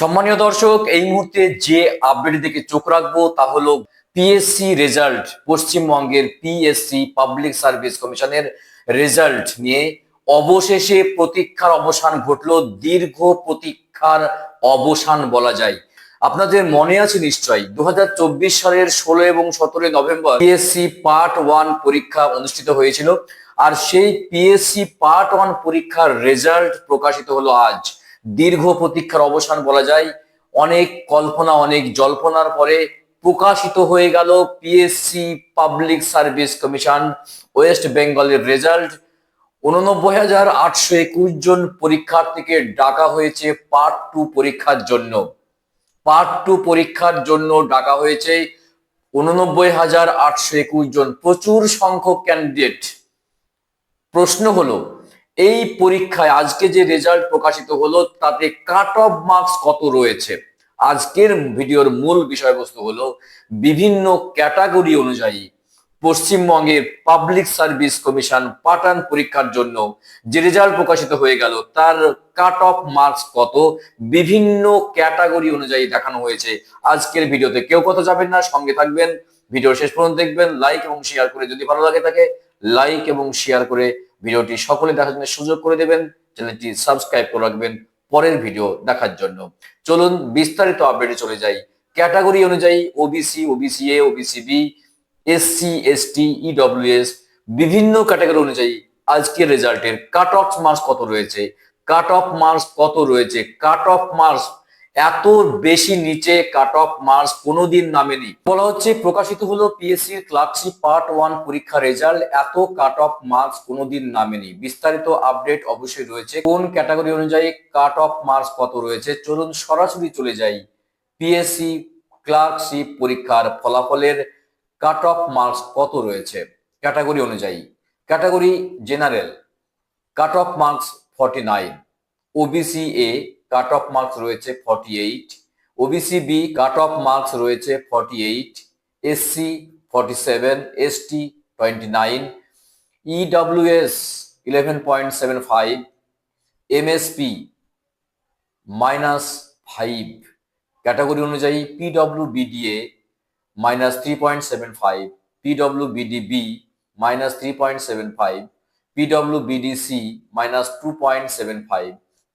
সম্মানীয় দর্শক, এই মুহূর্তে যে আপডেট দিকে চোখ রাখব তা হলো পিএসসি রেজাল্ট পশ্চিমবঙ্গের পিএসসি পাবলিক সার্ভিস কমিশনের রেজাল্ট নিয়ে অবশেষে প্রতীক্ষার অবসান ঘটলো, দীর্ঘ প্রতীক্ষার অবসান বলা যায়। আপনাদের মনে আছে নিশ্চয়ই দু হাজার চব্বিশ সালের ষোলো এবং সতেরোই নভেম্বর পিএসসি পার্ট ওয়ান পরীক্ষা অনুষ্ঠিত হয়েছিল, আর সেই পিএসসি পার্ট ওয়ান পরীক্ষার রেজাল্ট প্রকাশিত হলো আজ। দীর্ঘ প্রতীক্ষার অবসান বলা যায়। অনেক কল্পনা, অনেক জল্পনার পরে প্রকাশিত হয়ে গেল PSC public service commission west বেঙ্গলের রেজাল্ট উননব্বই হাজার আটশো একুশ জন পরীক্ষার্থীকে ডাকা হয়েছে পার্ট টু পরীক্ষার জন্য। পার্ট টু পরীক্ষার জন্য ডাকা হয়েছে উননব্বই হাজার আটশো একুশ জন। প্রচুর সংখ্যক ক্যান্ডিডেট প্রশ্ন হলো এই পরীক্ষায় আজকে যে রেজাল্ট প্রকাশিত হলো, তাতে কাট অফ মার্কস কত রয়েছে? আজকের ভিডিওর মূল বিষয়বস্তু হলো, বিভিন্ন ক্যাটাগরি অনুযায়ী পশ্চিমবঙ্গের পাবলিক সার্ভিস কমিশন পাঠান পরীক্ষার জন্য যে রেজাল্ট প্রকাশিত হয়ে গেল, তার কাট অফ মার্কস কত? বিভিন্ন ক্যাটাগরি অনুযায়ী দেখানো হয়েছে আজকের ভিডিওতে। কেউ কত যাবেন না, সঙ্গে থাকবেন। ভিডিও শেষ পর্যন্ত দেখবেন লাইক এবং শেয়ার করে যদি ভালো লাগে থাকে লাইক এবং শেয়ার করে ভিডিওটি সকলে দেখার জন্য সুযোগ করে দেবেন। চ্যানেলটি সাবস্ক্রাইব করে রাখবেন পরের ভিডিও দেখার জন্য। চলুন বিস্তারিত আপডেটে চলে যাই। ক্যাটাগরি অনুযায়ী OBC OBC A OBC B SC ST EWS বিভিন্ন ক্যাটাগরি অনুযায়ী আজকের রেজাল্টের কাট অফ মার্কস কত রয়েছে? কাট অফ মার্কস কত রয়েছে? কাট অফ মার্কস এত বেশি নিচে কাট অফ মার্কস কোনোদিন নামেনি। বলা হচ্ছে প্রকাশিত হলো পিএসসির ক্লার্কশিপ পার্ট ওয়ান পরীক্ষা রেজাল্ট এত কাট অফ মার্কস কোনোদিন নামেনি। বিস্তারিত আপডেট অবশ্যই রয়েছে। কোন ক্যাটাগরি অনুযায়ী কাট অফ মার্কস কত রয়েছে? চলুন সরাসরি চলে যাই পিএসসি ক্লার্কশিপ পরীক্ষার ফলাফলের কাট অফ মার্কস কত রয়েছে। ক্যাটাগরি অনুযায়ী। Category general cut off marks forty nine OBC A cut off marks রয়েছে forty eight OBC B cut off marks রয়েছে forty eight SC forty seven ST twenty nine EWS eleven point seven five MSP minus five category অনুযায়ী PW BDA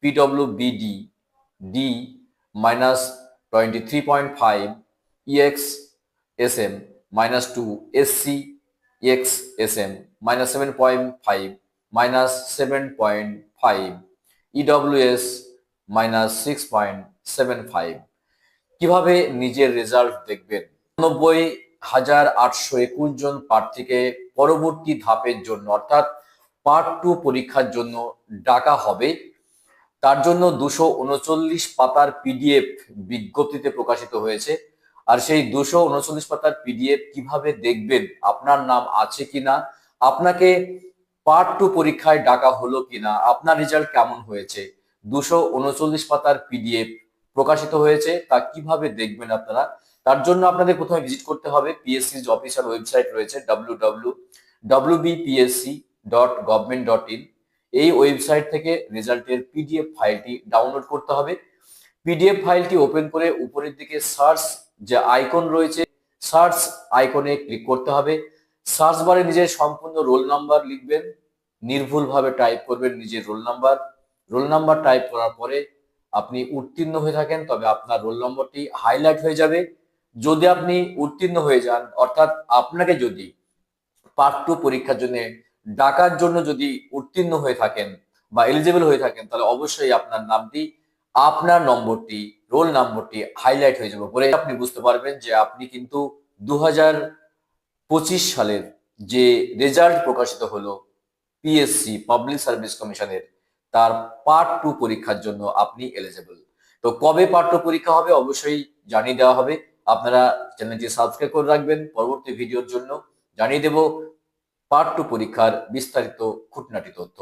PW BD D minus twenty three point five EX S M minus two S C X S M minus seven point five minus seven point five minus S minus six point seven five কীভাবে নিজের result দেখবেন? নব্বই হাজার আটশো একুশ জন প্রার্থীকে পরবর্তী ধাপের জন্য, অর্থাৎ পার্ট টু পরীক্ষার জন্য ডাকা হবে। তার জন্য দুশো উনচল্লিশ পাতার পিডিএফ বিজ্ঞপ্তিতে প্রকাশিত হয়েছে। আর সেই দুশো উনচল্লিশ পাতার পিডিএফ কীভাবে দেখবেন, আপনার নাম আছে কিনা, আপনাকে পার্ট টু পরীক্ষায় ডাকা হলো কিনা, আপনার রেজাল্ট কেমন হয়েছে, দুশো উনচল্লিশ পাতার পিডিএফ প্রকাশিত হয়েছে, তা কীভাবে দেখবেন আপনারা, তার জন্য আপনাদের প্রথমে ভিজিট করতে হবে। পিএসসি অফিসিয়াল ওয়েবসাইট রয়েছে W W W dot government dot in এই ওয়েবসাইট থেকে রেজাল্টের পিডিএফ ফাইলটি ডাউনলোড করতে হবে। পিডিএফ ফাইলটি ওপেন করে উপরের দিকে সার্চ যে আইকন রয়েছে সার্চ আইকনে ক্লিক করতে হবে। সার্চ বারে নিজের সম্পূর্ণ রোল নাম্বার লিখবেন। নির্ভুলভাবে টাইপ করবেন নিজের roll number roll number type করার পরে আপনি উত্তীর্ণ হয়ে থাকেন, তবে আপনার রোল নম্বরটি হাইলাইট হয়ে যাবে। যদি আপনি উত্তীর্ণ হয়ে যান, অর্থাৎ আপনাকে যদি পার্ট টু পরীক্ষার জন্য ডাকার জন্য যদি উত্তীর্ণ হয়ে থাকেন বা এলিজিবল হয়ে থাকেন, তাহলে অবশ্যই আপনার নামটি, আপনার নম্বরটি রোল নম্বরটি হাইলাইট হয়ে যাবে। পরে আপনি বুঝতে পারবেন যে আপনি কিন্তু দু সালের যে রেজাল্ট প্রকাশিত হলো পিএসসি পাবলিক সার্ভিস কমিশনের তার পার্ট টু পরীক্ষার জন্য আপনি এলিজিবল তো কবে পার্ট টু পরীক্ষা হবে অবশ্যই জানিয়ে দেওয়া হবে। আপনারা চ্যানেলটি সাবস্ক্রাইব করে রাখবেন। পরবর্তী ভিডিওর জন্য জানিয়ে দেব। পার্ট টু পরীক্ষার বিস্তারিত খুঁটনাটি তথ্য।